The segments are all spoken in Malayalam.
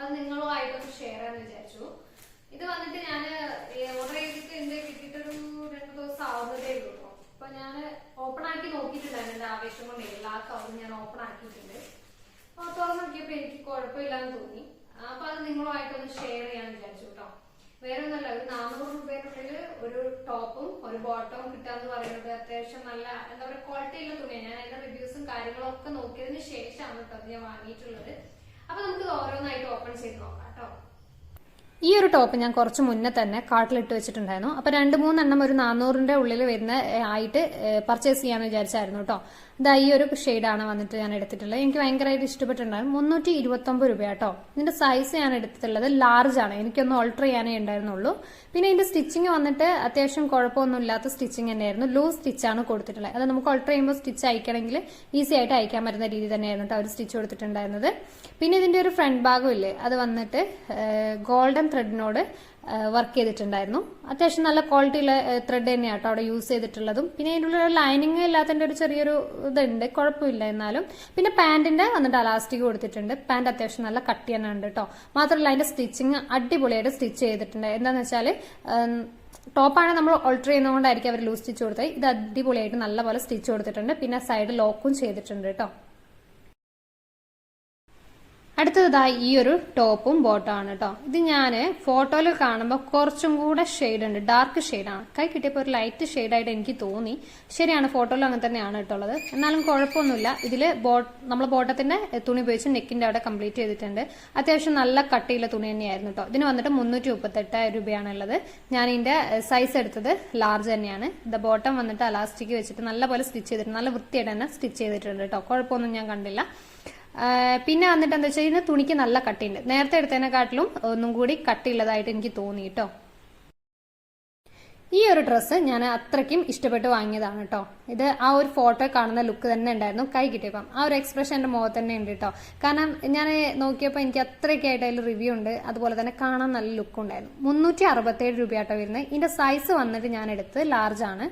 അത് നിങ്ങളുമായിട്ടൊന്ന് ഷെയർ ചെയ്യാന്ന് വിചാരിച്ചു. ഇത് വന്നിട്ട് ഞാൻ ഓർഡർ ചെയ്തിട്ട് എന്റെ കിട്ടിയിട്ടൊരു രണ്ടു ദിവസം ആവുന്നതേ ഉള്ളൂ അപ്പൊ ഞാൻ ഓപ്പൺ ആക്കി നോക്കിയിട്ടുണ്ടായിരുന്നു എന്റെ ആവേശം കൊണ്ട്. എല്ലാ കവറും ഞാൻ ഓപ്പൺ ആക്കിയിട്ടുണ്ട്. അപ്പൊ തുറന്നു നോക്കിയപ്പോ എനിക്ക് കുഴപ്പമില്ലാന്ന് തോന്നി. അപ്പൊ അത് നിങ്ങളുമായിട്ടൊന്ന് ഷെയർ ചെയ്യാന്ന് വിചാരിച്ചു കേട്ടോ വേറെ ഒന്നല്ല ഒരു നാനൂറ് രൂപയുടെ ഒരു ടോപ്പും ഒരു ബോട്ടവും കിട്ടാന്ന് പറയുന്നത് അത്യാവശ്യം നല്ല എന്താ പറയുക ക്വാളിറ്റി ഉള്ള തുണിയാണ് ഞാൻ അതിന്റെ റിവ്യൂസും കാര്യങ്ങളൊക്കെ നോക്കിയതിന് ശേഷമാണ് കേട്ടോ അത് ഞാൻ വാങ്ങിയിട്ടുള്ളത്. അപ്പൊ നമുക്ക് ഇത് ഓരോന്നായിട്ട് ഓപ്പൺ ചെയ്ത് നോക്കാം കേട്ടോ ഈ ഒരു ടോപ്പ് ഞാൻ കുറച്ച് മുന്നേ തന്നെ കാട്ടിലിട്ട് വെച്ചിട്ടുണ്ടായിരുന്നു. അപ്പൊ രണ്ട് മൂന്നെണ്ണം ഒരു നാനൂറിന്റെ ഉള്ളിൽ വരുന്ന ആയിട്ട് പർച്ചേസ് ചെയ്യാന്ന് വിചാരിച്ചായിരുന്നു കേട്ടോ ഇതാ ഈ ഒരു ഷെയ്ഡാണ് വന്നിട്ട് ഞാൻ എടുത്തിട്ടുള്ളത്. എനിക്ക് ഭയങ്കരമായിട്ട് ഇഷ്ടപ്പെട്ടിട്ടുണ്ടായിരുന്നു. മുന്നൂറ്റി ഇരുപത്തൊമ്പത് രൂപ കേട്ടോ ഇതിന്റെ സൈസ് ഞാൻ എടുത്തിട്ടുള്ളത് ലാർജ് ആണ്. എനിക്കൊന്ന് ഓൾട്ടർ ചെയ്യാനേ ഉണ്ടായിരുന്നുള്ളൂ. പിന്നെ ഇതിന്റെ സ്റ്റിച്ചിങ് വന്നിട്ട് അത്യാവശ്യം കുഴപ്പമൊന്നും ഇല്ലാത്ത സ്റ്റിച്ചിങ് തന്നെയായിരുന്നു ലൂസ് സ്റ്റിച്ചാണ് കൊടുത്തിട്ടുള്ളത്. അത് നമുക്ക് ഓൾട്ടർ ചെയ്യുമ്പോൾ സ്റ്റിച്ച് അയക്കണമെങ്കിൽ ഈസി ആയിട്ട് അയക്കാൻ പറ്റുന്ന രീതി തന്നെയായിരുന്നു കേട്ടോ അവർ സ്റ്റിച്ച് കൊടുത്തിട്ടുണ്ടായിരുന്നത്. പിന്നെ ഇതിന്റെ ഒരു ഫ്രണ്ട് ഭാഗം ഇല്ലേ? അത് വന്നിട്ട് ഗോൾഡൻ ത്രെഡിനോട് വർക്ക് ചെയ്തിട്ടുണ്ടായിരുന്നു. അത്യാവശ്യം നല്ല ക്വാളിറ്റിയുള്ള ത്രെഡ് തന്നെയാണ് കേട്ടോ അവിടെ യൂസ് ചെയ്തിട്ടുള്ളതും. പിന്നെ അതിനുള്ള ലൈനിങ് ഇല്ലാത്തതിന്റെ ഒരു ചെറിയൊരു ഇതുണ്ട്. കുഴപ്പമില്ല എന്നാലും. പിന്നെ പാന്റിന്റെ വന്നിട്ട് അലാസ്റ്റിക് കൊടുത്തിട്ടുണ്ട്. പാന്റ് അത്യാവശ്യം നല്ല കട്ടി തന്നെ ഉണ്ട് കേട്ടോ മാത്രമല്ല അതിന്റെ സ്റ്റിച്ചിങ് അടിപൊളിയായിട്ട് സ്റ്റിച്ച് ചെയ്തിട്ടുണ്ട്. എന്താന്ന് വെച്ചാൽ ടോപ്പാണ് നമ്മൾ ഓൾട്ടർ ചെയ്യുന്നതുകൊണ്ടായിരിക്കും അവർ ലൂസ് സ്റ്റിച്ച് കൊടുത്തത്. ഇത് അടിപൊളിയായിട്ട് നല്ലപോലെ സ്റ്റിച്ച് കൊടുത്തിട്ടുണ്ട്. പിന്നെ സൈഡ് ലോക്കും ചെയ്തിട്ടുണ്ട് കേട്ടോ അടുത്തതാ ഈ ഒരു ടോപ്പും ബോട്ടും ആണ് കേട്ടോ. ഇത് ഞാൻ ഫോട്ടോയിൽ കാണുമ്പോൾ കുറച്ചും കൂടെ ഷെയ്ഡ് ഉണ്ട്. ഡാർക്ക് ഷെയ്ഡാണ് കൈ കിട്ടിയപ്പോൾ ഒരു ലൈറ്റ് ഷെയ്ഡായിട്ട് എനിക്ക് തോന്നി. ശരിയാണ് ഫോട്ടോയിൽ അങ്ങനെ തന്നെയാണ് കേട്ടുള്ളത് എന്നാലും കുഴപ്പമൊന്നുമില്ല. ഇതിൽ നമ്മൾ ബോട്ടത്തിന്റെ തുണി ഉപയോഗിച്ച് നെക്കിന്റെ അവിടെ കംപ്ലീറ്റ് ചെയ്തിട്ടുണ്ട്. അത്യാവശ്യം നല്ല കട്ടിയുള്ള തുണി തന്നെയായിരുന്നു കേട്ടോ. ഇതിന് വന്നിട്ട് മുന്നൂറ്റി മുപ്പത്തെട്ടായിരം രൂപയാണുള്ളത്. ഞാൻ ഇതിന്റെ സൈസ് എടുത്തത് ലാർജ് തന്നെയാണ്. ഇത് ബോട്ടം വന്നിട്ട് അലാസ്റ്റിക് വെച്ചിട്ട് നല്ലപോലെ സ്റ്റിച്ച് ചെയ്തിട്ടുണ്ട് നല്ല വൃത്തിയായിട്ട് തന്നെ സ്റ്റിച്ച് ചെയ്തിട്ടുണ്ട് കേട്ടോ. കുഴപ്പമൊന്നും ഞാൻ കണ്ടില്ല. പിന്നെ വന്നിട്ട് എന്താ വെച്ചാൽ ഇതിന് തുണിക്ക് നല്ല കട്ടിയുണ്ട്. നേരത്തെ എടുത്തതിനെക്കാട്ടിലും ഒന്നും കൂടി കട്ടിയുള്ളതായിട്ട് എനിക്ക് തോന്നി കേട്ടോ ഈ ഒരു ഡ്രസ്സ് ഞാൻ അത്രയ്ക്കും ഇഷ്ടപ്പെട്ട് വാങ്ങിയതാണ് കേട്ടോ ഇത് ആ ഒരു ഫോട്ടോ കാണുന്ന ലുക്ക് തന്നെ ഉണ്ടായിരുന്നു. കൈ കിട്ടിയപ്പം ആ ഒരു എക്സ്പ്രഷൻ എന്റെ മുഖത്ത് തന്നെ ഉണ്ട് കേട്ടോ കാരണം ഞാൻ നോക്കിയപ്പോൾ എനിക്ക് അത്രയ്ക്ക് ആയിട്ട് അതിൽ റിവ്യൂ ഉണ്ട്. അതുപോലെ തന്നെ കാണാൻ നല്ല ലുക്ക് ഉണ്ടായിരുന്നു. മുന്നൂറ്റി അറുപത്തേഴ് രൂപയാട്ടോ വരുന്നത്. ഇതിന്റെ സൈസ് വന്നിട്ട് ഞാൻ എടുത്ത് ലാർജ് ആണ്.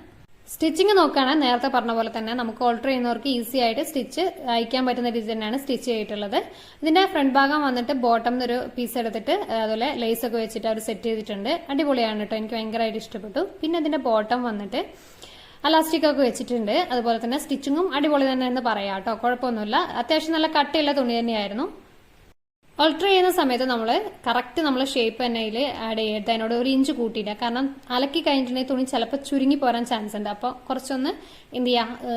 സ്റ്റിച്ചിങ് നോക്കുകയാണെങ്കിൽ നേരത്തെ പറഞ്ഞ പോലെ തന്നെ നമുക്ക് ഓൾട്ടർ ചെയ്യുന്നവർക്ക് ഈസി ആയിട്ട് സ്റ്റിച്ച് അയക്കാൻ പറ്റുന്ന രീതി തന്നെയാണ് സ്റ്റിച്ച് ചെയ്തിട്ടുള്ളത്. ഇതിന്റെ ഫ്രണ്ട് ഭാഗം വന്നിട്ട് ബോട്ടം ഒരു പീസ് എടുത്തിട്ട് അതുപോലെ ലേസ് ഒക്കെ വെച്ചിട്ട് അവർ സെറ്റ് ചെയ്തിട്ടുണ്ട്. അടിപൊളിയാണ് കേട്ടോ എനിക്ക് ഭയങ്കരമായിട്ട് ഇഷ്ടപ്പെട്ടു. പിന്നെ ഇതിന്റെ ബോട്ടം വന്നിട്ട് അലാസ്റ്റിക് ഒക്കെ വെച്ചിട്ടുണ്ട്. അതുപോലെ തന്നെ സ്റ്റിച്ചിങ്ങും അടിപൊളി തന്നെ എന്ന് പറയാം കേട്ടോ കുഴപ്പമൊന്നുമില്ല. അത്യാവശ്യം നല്ല കട്ടിയുള്ള തുണി തന്നെയായിരുന്നു. ഓൾട്ടർ ചെയ്യുന്ന സമയത്ത് നമ്മൾ കറക്റ്റ് നമ്മൾ ഷേപ്പ് തന്നെ ആഡ് ചെയ്യരുത്. അതിനോട് ഒരു ഇഞ്ച് കൂട്ടിയില്ല. കാരണം അലക്കി കഴിഞ്ഞിട്ടുണ്ടെങ്കിൽ തുണി ചിലപ്പോൾ ചുരുങ്ങി പോരാൻ ചാൻസ് ഉണ്ട്. അപ്പോൾ കുറച്ചൊന്ന് എന്ത് ചെയ്യുക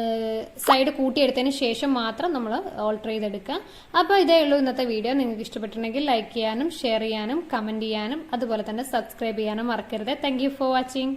സൈഡ് കൂട്ടിയെടുത്തതിന് ശേഷം മാത്രം നമ്മൾ ഓൾട്ടർ ചെയ്തെടുക്കുക. അപ്പോൾ ഇതേ ഉള്ളൂ ഇന്നത്തെ വീഡിയോ നിങ്ങൾക്ക് ഇഷ്ടപ്പെട്ടിട്ടുണ്ടെങ്കിൽ ലൈക്ക് ചെയ്യാനും ഷെയർ ചെയ്യാനും കമന്റ് ചെയ്യാനും അതുപോലെ തന്നെ സബ്സ്ക്രൈബ് ചെയ്യാനും മറക്കരുത്. Thank for watching